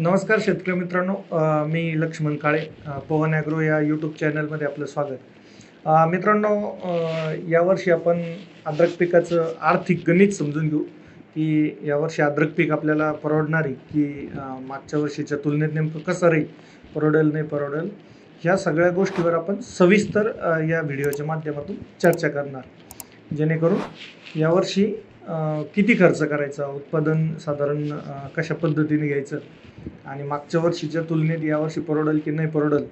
नमस्कार शेतकरी मित्रांनो मी लक्ष्मण काळे पवन ॲग्रो या यूट्यूब चॅनलमध्ये आपलं स्वागत. मित्रांनो यावर्षी आपण अद्रक पिकाचं आर्थिक गणित समजून घेऊ की यावर्षी अद्रक पीक आपल्याला परवडणारी की मागच्या वर्षीच्या तुलनेत नेमकं कसं राहील परवडेल नाही परवडेल ह्या सगळ्या गोष्टीवर आपण सविस्तर या व्हिडिओच्या माध्यमातून चर्चा करणार. जेणेकरून यावर्षी किती खर्च करायचा? उत्पादन साधारण कशा पद्धतीने घ्यायचं? आणि मागच्या वर्षीच्या तुलनेत यावर्षी परवडेल की नाही परवडेल?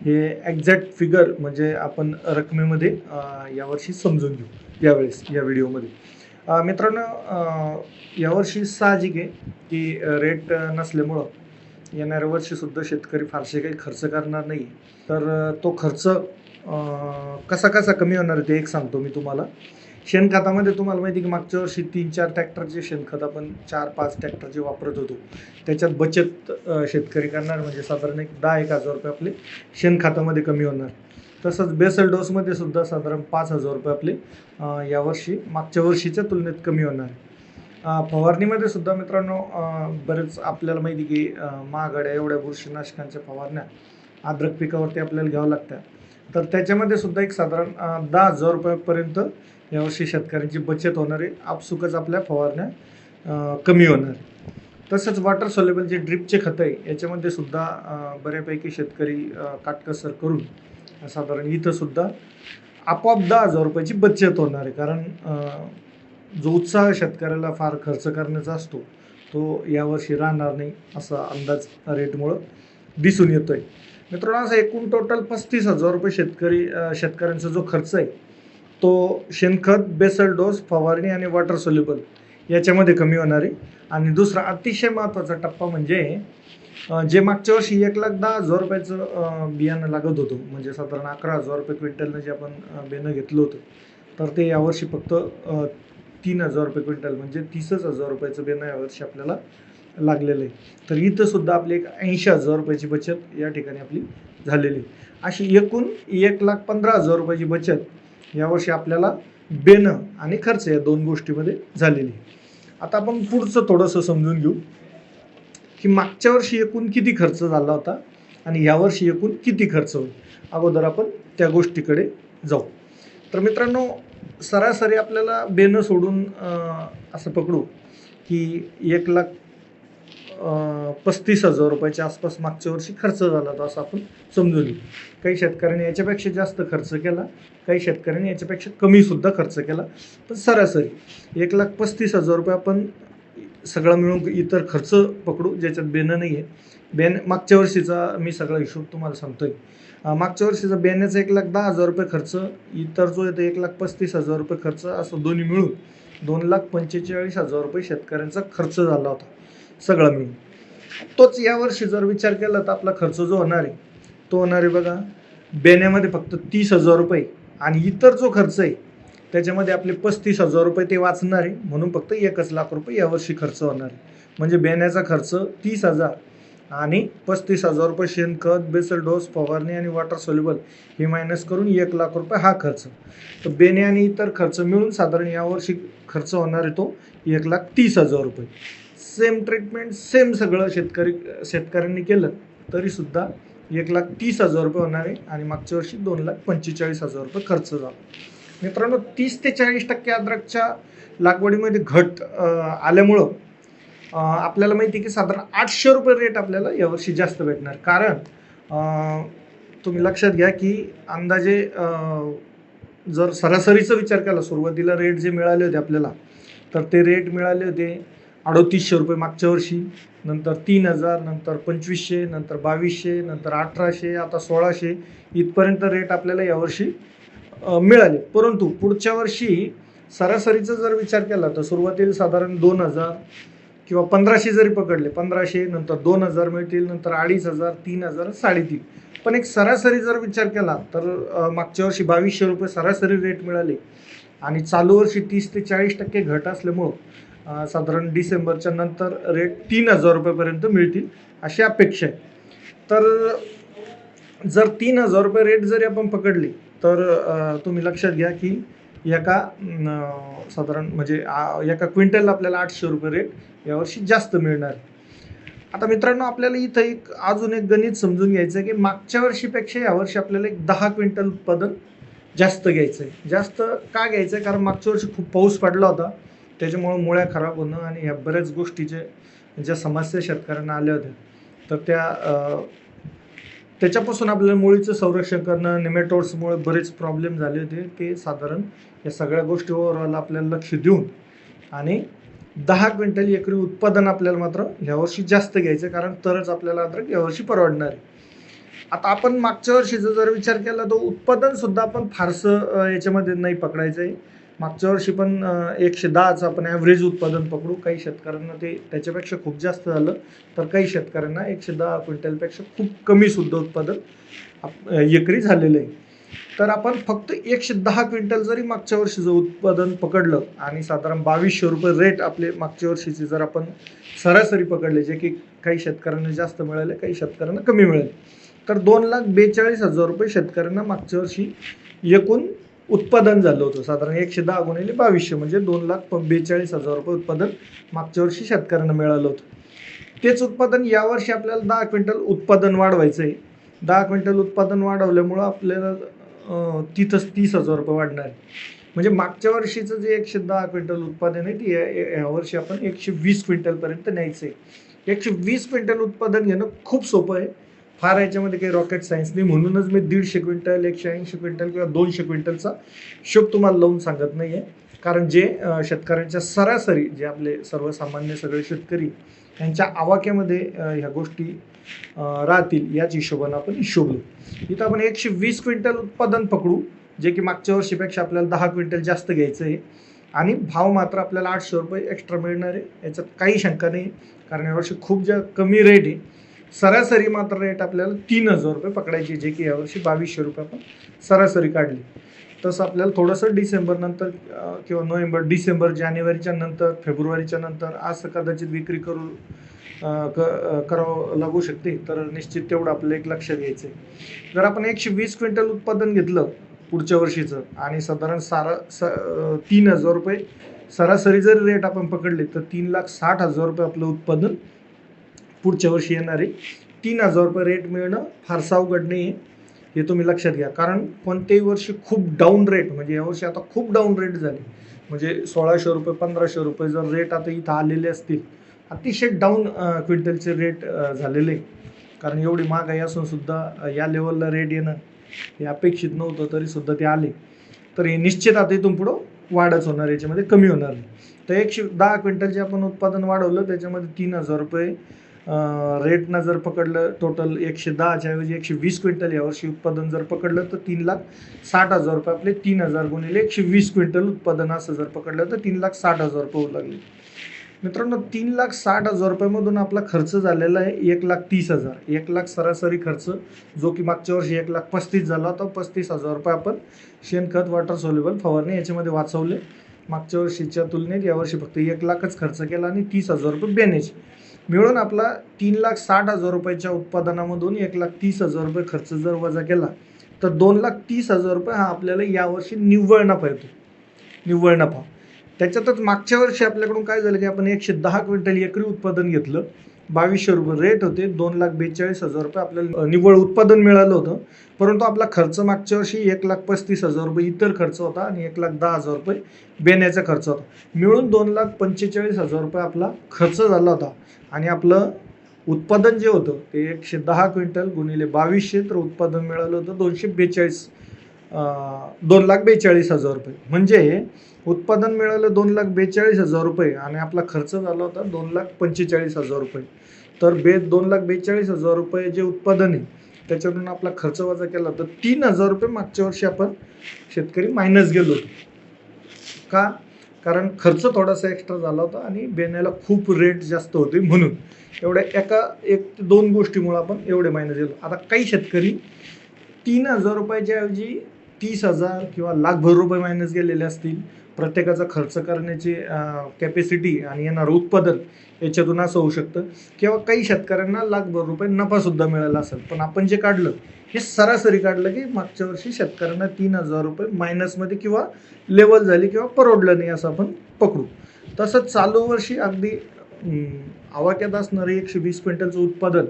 हे एक्झॅक्ट फिगर म्हणजे आपण रकमेमध्ये यावर्षी समजून घेऊ यावेळेस या व्हिडिओमध्ये. मित्रांनो यावर्षी साहजिक आहे की रेट नसल्यामुळं येणाऱ्या वर्षीसुद्धा शेतकरी फारसे काही खर्च करणार नाही. तर तो खर्च कसा कसा कमी होणार आहे ते एक सांगतो मी तुम्हाला. शेणखतामध्ये तुम्हाला माहिती आहे की मागच्या वर्षी तीन चार ट्रॅक्टरचे शेणखत आपण चार पाच ट्रॅक्टरचे वापरत होतो त्याच्यात बचत शेतकरी करणार म्हणजे साधारण एक दहा एक हजार रुपये आपले शेणखतामध्ये कमी होणार. तसंच बेसल डोसमध्ये सुद्धा साधारण पाच हजार रुपये आपले यावर्षी मागच्या वर्षीच्या तुलनेत कमी होणार. फवारणीमध्ये सुद्धा मित्रांनो बरेच आपल्याला माहिती आहे की महागड्या एवढ्या बुरशीनाशकांच्या फवारण्या अद्रक पिकावरती आपल्याला घ्यावं लागतात. तर त्याच्यामध्ये सुद्धा एक साधारण दहा हजार रुपयापर्यंत यावर्षी शेतकऱ्यांची बचत होणार आहे. आपसुकच आपल्या फवारण्या कमी होणार तसंच वॉटर सोलेबल जे ड्रिपचे खतं आहे याच्यामध्ये सुद्धा बऱ्यापैकी शेतकरी काटकसर करून साधारण इथंसुद्धा आपोआप दहा हजार रुपयाची बचत होणार आहे. कारण जो उत्साह शेतकऱ्याला फार खर्च करण्याचा असतो तो यावर्षी राहणार नाही असा अंदाज रेटमुळं दिसून येतो आहे मित्रांनो असं एकूण टोटल पस्तीस हजार रुपये शेतकरी शेतकऱ्यांचा जो खर्च आहे तो शेणखत बेसल डोस फवारणी आणि वॉटर सोल्युबल याच्यामध्ये कमी होणार आहे. आणि दुसरा अतिशय महत्त्वाचा टप्पा म्हणजे जे मागच्या वर्षी एक लाख दहा हजार रुपयाचं बियाणं लागत होतं म्हणजे साधारण अकरा हजार रुपये क्विंटलनं जे आपण बियाणं घेतलं होतं तर ते यावर्षी फक्त तीन हजार रुपये क्विंटल म्हणजे तीसच हजार रुपयाचं बियाणं यावर्षी आपल्याला लागलेलं आहे. तर इथं सुद्धा आपली एक ऐंशी हजार रुपयाची बचत या ठिकाणी आपली झालेली अशी एकूण एक लाख पंधरा हजार रुपयाची बचत यावर्षी आपल्याला बेनं आणि खर्च या दोन गोष्टीमध्ये झालेली आहे. आता आपण पुढचं थोडंसं समजून घेऊ की मागच्या वर्षी एकूण किती खर्च झाला होता आणि यावर्षी एकूण किती खर्च होईल अगोदर आपण त्या गोष्टीकडे जाऊ तर मित्रांनो सरासरी आपल्याला बेनं सोडून असं पकडू की एक लाख पस्तीस हजार रुपयाच्या आसपास मागच्या वर्षी खर्च झाला होता असं आपण समजून घेऊ. काही शेतकऱ्यांनी याच्यापेक्षा जास्त खर्च केला काही शेतकऱ्यांनी याच्यापेक्षा कमीसुद्धा खर्च केला. पण सरासरी एक लाख पस्तीस हजार रुपये आपण सगळं मिळून इतर खर्च पकडू ज्याच्यात बेनं नाही आहे बेन मागच्या वर्षीचा मी सगळा हिशोब तुम्हाला सांगतोय. आहे मागच्या वर्षीचा बेण्याचा एक लाख दहा हजार रुपये खर्च इतर जो येतो एक लाख पस्तीस हजार रुपये खर्च असं दोन्ही मिळून दोन लाख पंचेचाळीस हजार रुपये शेतकऱ्यांचा खर्च झाला होता. सगळं मिळून. तोच यावर्षी जर विचार केला तर आपला खर्च जो होणार आहे तो होणार आहे बघा बेण्यामध्ये फक्त तीस हजार रुपये. आणि इतर जो खर्च आहे त्याच्यामध्ये आपले पस्तीस हजार रुपये ते वाचणार आहे. म्हणून फक्त एकच लाख रुपये यावर्षी खर्च होणार आहे. म्हणजे बेण्याचा खर्च तीस हजार. आणि पस्तीस हजार रुपये शेणखत बेसल डोस फवारणी आणि वॉटर सोल्युबल हे मायनस करून एक लाख रुपये हा खर्च. तर बेणे आणि इतर खर्च मिळून साधारण यावर्षी खर्च होणार आहे तो एक लाख तीस हजार रुपये. सेम ट्रीटमेंट सेम सगळं शेतकरी शेतकऱ्यांनी केलं तरीसुद्धा एक लाख तीस हजार रुपये होणार आहे आणि मागच्या वर्षी दोन लाख पंचेचाळीस हजार रुपये खर्च झाला. मित्रांनो तीस ते चाळीस टक्के अद्रकच्या लागवडीमध्ये घट आल्यामुळं आपल्याला माहिती आहे की साधारण आठशे रुपये रेट आपल्याला यावर्षी जास्त भेटणार. कारण तुम्ही लक्षात घ्या की अंदाजे जर सरासरीचा विचार केला सुरुवातीला रेट जे मिळाले होते आपल्याला तर ते रेट मिळाले होते अडोतीसशे रुपये मागच्या वर्षी नंतर तीन हजार नंतर पंचवीसशे नंतर बावीसशे नंतर अठराशे आता सोळाशे इथपर्यंत रेट आपल्याला यावर्षी मिळाले. परंतु पुढच्या वर्षी सरासरीचा जर विचार केला तर सुरुवातीला साधारण दोन हजार किंवा पंधराशे जरी पकडले पंधराशे नंतर दोन हजार मिळतील नंतर अडीच हजार तीन हजार साडेतीन. पण एक सरासरी जर विचार केला तर मागच्या वर्षी बावीसशे रुपये सरासरी रेट मिळाले. आणि चालू वर्षी तीस ते चाळीस टक्के घट असल्यामुळं साधारण डिसेंबरच्या नंतर रेट तीन हजार रुपयेपर्यंत मिळतील अशी अपेक्षा आहे. तर जर तीन हजार रुपये रेट जरी आपण पकडली तर तुम्ही लक्षात घ्या की एका साधारण म्हणजे आ, एका क्विंटलला आपल्याला आठशे रुपये रेट यावर्षी जास्त मिळणार. आता मित्रांनो आपल्याला इथं एक अजून एक गणित समजून घ्यायचं आहे की मागच्या वर्षीपेक्षा यावर्षी आपल्याला एक दहा क्विंटल उत्पादन जास्त घ्यायचं आहे जास्त का घ्यायचं आहे कारण मागच्या वर्षी खूप पाऊस पडला होता. त्याच्यामुळं मुळ्या खराब होणं आणि ह्या बऱ्याच गोष्टीचे ज्या समस्या शेतकऱ्यांना आल्या होत्या तर त्या त्याच्यापासून आपल्याला मुळीचं संरक्षण करणं निमेटोड्समुळे बरेच प्रॉब्लेम झाले होते ते साधारण या सगळ्या गोष्टी ओव्हरऑल आपल्याला लक्ष देऊन आणि दहा क्विंटल एकरी उत्पादन आपल्याला मात्र यावर्षी जास्त घ्यायचं कारण तरच आपल्याला अद्रक यावर्षी परवडणार आहे. आता आपण मागच्या वर्षीचा जर विचार केला तर उत्पादनसुद्धा आपण फारसं याच्यामध्ये नाही पकडायचं आहे. मागच्या वर्षी पण एकशे दहाचं आपण ॲव्हरेज उत्पादन पकडू. काही शेतकऱ्यांना ते त्याच्यापेक्षा खूप जास्त झालं. तर काही शेतकऱ्यांना एकशे दहा क्विंटलपेक्षा खूप कमी सुद्धा उत्पादन आप- एकरी झालेलं आहे. तर आपण फक्त एकशे दहा क्विंटल जरी मागच्या वर्षीचं उत्पादन पकडलं आणि साधारण बावीसशे रुपये रेट आपले मागच्या वर्षीचे जर आपण सरासरी पकडले जे की काही शेतकऱ्यांना जास्त मिळाले काही शेतकऱ्यांना कमी मिळाले तर दोन लाख बेचाळीस हजार रुपये शेतकऱ्यांना मागच्या वर्षी एकूण उत्पादन झालं होतं. साधारण एकशे दहा गुणिले बावीसशे म्हणजे दोन लाख प- बेचाळीस हजार रुपये उत्पादन मागच्या वर्षी शेतकऱ्यांना मिळालं होतं. तेच उत्पादन यावर्षी आपल्याला दहा क्विंटल उत्पादन वाढवायचं आहे दहा क्विंटल उत्पादन वाढवल्यामुळं आपल्याला तिथंच तीस हजार रुपये वाढणार आहे. म्हणजे मागच्या वर्षीचं जे एकशे दहा क्विंटल उत्पादन आहे ते यावर्षी आपण एकशे वीस क्विंटलपर्यंत न्यायचं आहे एकशे वीस क्विंटल उत्पादन घेणं खूप सोपं आहे. फार याच्यामध्ये काही रॉकेट सायन्स नाही. म्हणूनच मी दीडशे क्विंटल एकशे ऐंशी क्विंटल किंवा दोनशे क्विंटलचा हिशोब तुम्हाला लावून सांगत नाही आहे कारण जे शेतकऱ्यांच्या सरासरी जे आपले सर्वसामान्य सगळे शेतकरी त्यांच्या आवाक्यामध्ये ह्या गोष्टी राहतील याच हिशोबानं आपण हिशोबलो इथं आपण एकशे वीस क्विंटल उत्पादन पकडू जे की मागच्या वर्षीपेक्षा आपल्याला दहा क्विंटल जास्त घ्यायचं आहे. आणि भाव मात्र आपल्याला आठशे रुपये एक्स्ट्रा मिळणार आहे. याच्यात काही शंका नाही. कारण यावर्षी खूप जा कमी रेट आहे सरासरी मात्र रेट आपल्याला तीन हजार रुपये पकडायचे जे की यावर्षी बावीसशे रुपये आपण सरासरी काढली. तसं आपल्याला थोडंसं डिसेंबर नंतर किंवा नोव्हेंबर डिसेंबर जानेवारीच्या नंतर फेब्रुवारीच्या नंतर असं कदाचित विक्री करू क करावं लागू शकते. तर निश्चित तेवढं आपलं एक लक्ष द्यायचं आहे जर आपण एकशे वीस क्विंटल उत्पादन घेतलं पुढच्या वर्षीचं आणि साधारण सारा स तीन हजार रुपये सरासरी जर रेट आपण पकडले तर तीन लाख साठ हजार रुपये आपलं उत्पादन पुढच्या वर्षी येणारे तीन हजार रुपये रेट मिळणं फारसा अवघड नाही आहे. हे तुम्ही लक्षात घ्या. कारण कोणत्याही वर्षी खूप डाऊन रेट म्हणजे यावर्षी आता खूप डाऊन रेट झाले. म्हणजे सोळाशे रुपये पंधराशे रुपये जर रेट आता इथं आलेले असतील अतिशय डाऊन क्विंटलचे रेट झालेले. कारण एवढी महागाई असून सुद्धा या लेवलला रेट येणं हे अपेक्षित नव्हतं तरी सुद्धा ते आले. तर हे निश्चित आता इथून पुढं वाढच होणार याच्यामध्ये कमी होणार. नाही तर एकशे दहा क्विंटलचे आपण उत्पादन वाढवलं त्याच्यामध्ये तीन हजार रुपये रेटनं जर पकडलं टोटल एकशे दहाच्या ऐवजी एकशे वीस क्विंटल यावर्षी उत्पादन जर पकडलं तर तीन लाख साठ हजार रुपये. आपले तीन हजार गुणिले एकशे वीस क्विंटल उत्पादन असं जर पकडलं तर तीन लाख साठ हजार रुपये होऊ लागले. मित्रांनो तीन लाख साठ हजार रुपयामधून आपला खर्च झालेला आहे एक लाख तीस हजार. एक लाख सरासरी खर्च जो की मागच्या वर्षी एक लाख पस्तीस झाला होता पस्तीस हजार रुपये आपण शेणखत वॉटर सोल्युबल फवारणी याच्यामध्ये वाचवले. मागच्या वर्षीच्या तुलनेत यावर्षी फक्त एक लाखच खर्च केला आणि तीस हजार रुपये बेनेज. मिळून आपला तीन लाख साठ हजार रुपयाच्या उत्पादनामधून एक लाख तीस हजार रुपये खर्च जर वजा केला तर दोन लाख तीस हजार रुपये हा आपल्याला यावर्षी निव्वळ नफा येतो. निव्वळ नफा. त्याच्यातच मागच्या वर्षी आपल्याकडून काय झालं की आपण एकशे दहा क्विंटल एकरी उत्पादन घेतलं. बावीसशे रुपये रेट होते. दोन लाख बेचाळीस हजार रुपये आपल्याला निव्वळ उत्पादन मिळालं होतं. परंतु आपला खर्च मागच्या वर्षी एक लाख पस्तीस हजार रुपये इतर खर्च होता आणि एक लाख दहा हजार रुपये बेण्याचा खर्च होता. मिळून दोन लाख पंचेचाळीस हजार रुपये आपला खर्च झाला होता. आणि आपलं उत्पादन जे होतं ते एकशे दहा क्विंटल गुणिले बावीसशे तर उत्पादन मिळालं होतं दोनशे बेचाळीस. दोन लाख बेचाळीस हजार रुपये. म्हणजे उत्पादन मिळालं दोन लाख बेचाळीस हजार रुपये आणि आपला खर्च झाला होता दोन लाख पंचेचाळीस हजार रुपये. तर बे दोन लाख बेचाळीस हजार रुपये जे उत्पादन आहे त्याच्यातून आपला खर्च वजा केला तर तीन हजार रुपये मागच्या वर्षी आपण शेतकरी मायनस गेलो होतो. का? कारण खर्च थोडासा एक्स्ट्रा झाला होता आणि बेण्याला खूप रेट जास्त होते म्हणून. एवढ्या एका एक ते दोन गोष्टीमुळे आपण एवढे मायनस गेलो. आता काही शेतकरी तीन हजार रुपयाच्या ऐवजी तीस हजार किंवा लाखभर रुपये मायनस गेलेले असतील. प्रत्येकाचा खर्च करण्याची कॅपॅसिटी आणि येणारं उत्पादन याच्यातून असं होऊ शकतं. किंवा काही शेतकऱ्यांना लाखभर रुपये नफासुद्धा मिळाला असेल. पण आपण जे काढलं हे सरासरी काढलं की मागच्या वर्षी शेतकऱ्यांना तीन हजार रुपये मायनसमध्ये किंवा लेवल झाली किंवा परवडलं नाही असं आपण पकडू. तसंच चालू वर्षी अगदी आवाक्यात असणारे एकशे वीस क्विंटलचं उत्पादन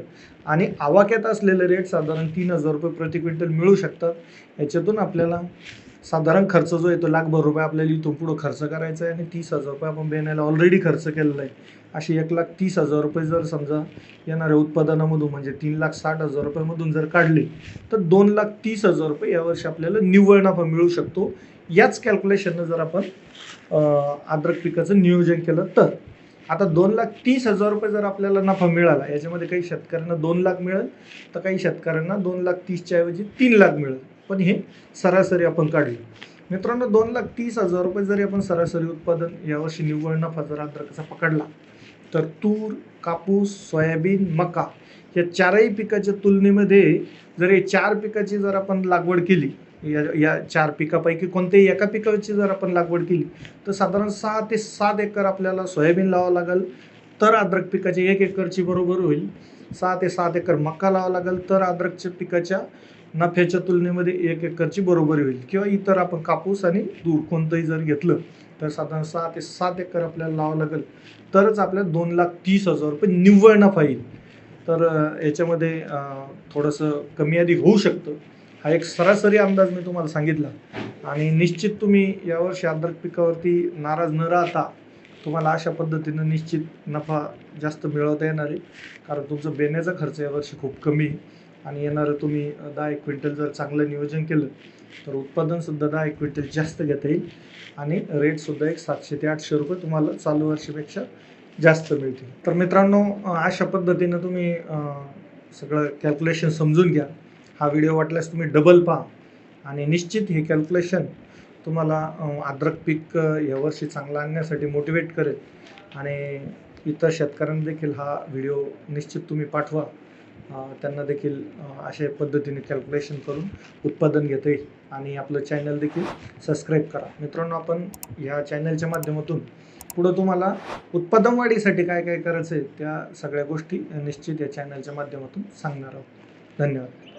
आणि आवाक्यात असलेले रेट साधारण तीन हजार रुपये प्रति क्विंटल मिळू शकतात. याच्यातून आपल्याला साधारण खर्च जो येतो लाखभर रुपये आपल्याला इथून पुढं खर्च करायचा आहे आणि तीस हजार रुपये आपण बेण्याला ऑलरेडी खर्च केलेला आहे. अशी एक लाख तीस हजार रुपये जर समजा येणाऱ्या उत्पादनामधून म्हणजे तीन लाख साठ हजार रुपयामधून जर काढले तर दोन लाख तीस हजार रुपये यावर्षी आपल्याला निव्वळ नफा मिळू शकतो. याच कॅल्क्युलेशननं जर आपण आद्रक अद्रक पिकाचं नियोजन केलं तर आता दोन लाख तीस हजार रुपये जर आपल्याला नफा मिळाला याच्यामध्ये काही शेतकऱ्यांना दोन लाख मिळेल तर काही शेतकऱ्यांना दोन लाख तीसच्या ऐवजी तीन लाख मिळेल. पण हे सरासरी आपण काढली. मित्रांनो दोन लाख तीस हजार रुपये जरी आपण सरासरी उत्पादन यावर्षी निव्वळ नफा जर अद्रकाचा पकडला तर तूर कापूस सोयाबीन मका या चारही पिकाच्या तुलनेमध्ये जर हे चार पिकाची जर आपण लागवड केली या या चार पिकापैकी कोणत्याही एका पिकाची जर आपण लागवड केली तर साधारण सहा ते सात एकर आपल्याला सोयाबीन लावावं लागेल. तर अद्रक पिकाची एक एकरची बरोबर होईल. सहा ते सात एकर मका लावावं लागेल. तर अद्रकच्या पिकाच्या नफ्याच्या तुलनेमध्ये एक एकरची बरोबरी होईल. किंवा इतर आपण कापूस आणि दूर कोणतंही जर घेतलं तर साधारण सहा ते सात एकर आपल्याला लावावं लागेल. तरच आपल्याला दोन लाख तीस हजार रुपये निव्वळ नफा येईल. तर याच्यामध्ये थोडंसं कमी अधिक होऊ शकतं. हा एक सरासरी अंदाज मी तुम्हाला सांगितला. आणि निश्चित तुम्ही यावर्षी अद्रक पिकावरती नाराज न राहता तुम्हाला अशा पद्धतीनं निश्चित नफा जास्त मिळवता येणार आहे. कारण तुमचं बेण्याचा खर्च यावर्षी खूप कमी आहे. आणि येणारं तुम्ही दहा एक क्विंटल जर चांगलं नियोजन केलं तर उत्पादनसुद्धा दहा एक क्विंटल जास्त घेता येईल. आणि रेटसुद्धा एक सातशे ते आठशे रुपये तुम्हाला चालू वर्षीपेक्षा जास्त मिळतील. तर मित्रांनो अशा पद्धतीनं तुम्ही सगळं कॅल्क्युलेशन समजून घ्या. हा व्हिडिओ वाटल्यास तुम्ही डबल पहा. आणि निश्चित हे कॅल्क्युलेशन तुम्हाला अद्रक पीक यावर्षी चांगलं आणण्यासाठी मोटिवेट करेल. आणि इतर शेतकऱ्यांना देखील हा व्हिडिओ निश्चित तुम्ही पाठवा. त्यांना देखील अशा पद्धतीने कॅल्क्युलेशन करून उत्पादन घेता येईल. आणि आपलं चॅनल देखील सबस्क्राईब करा. मित्रांनो आपण ह्या चॅनलच्या माध्यमातून पुढं तुम्हाला उत्पादन वाढीसाठी काय काय करायचं आहे त्या सगळ्या गोष्टी निश्चित या चॅनलच्या माध्यमातून सांगणार आहोत. धन्यवाद.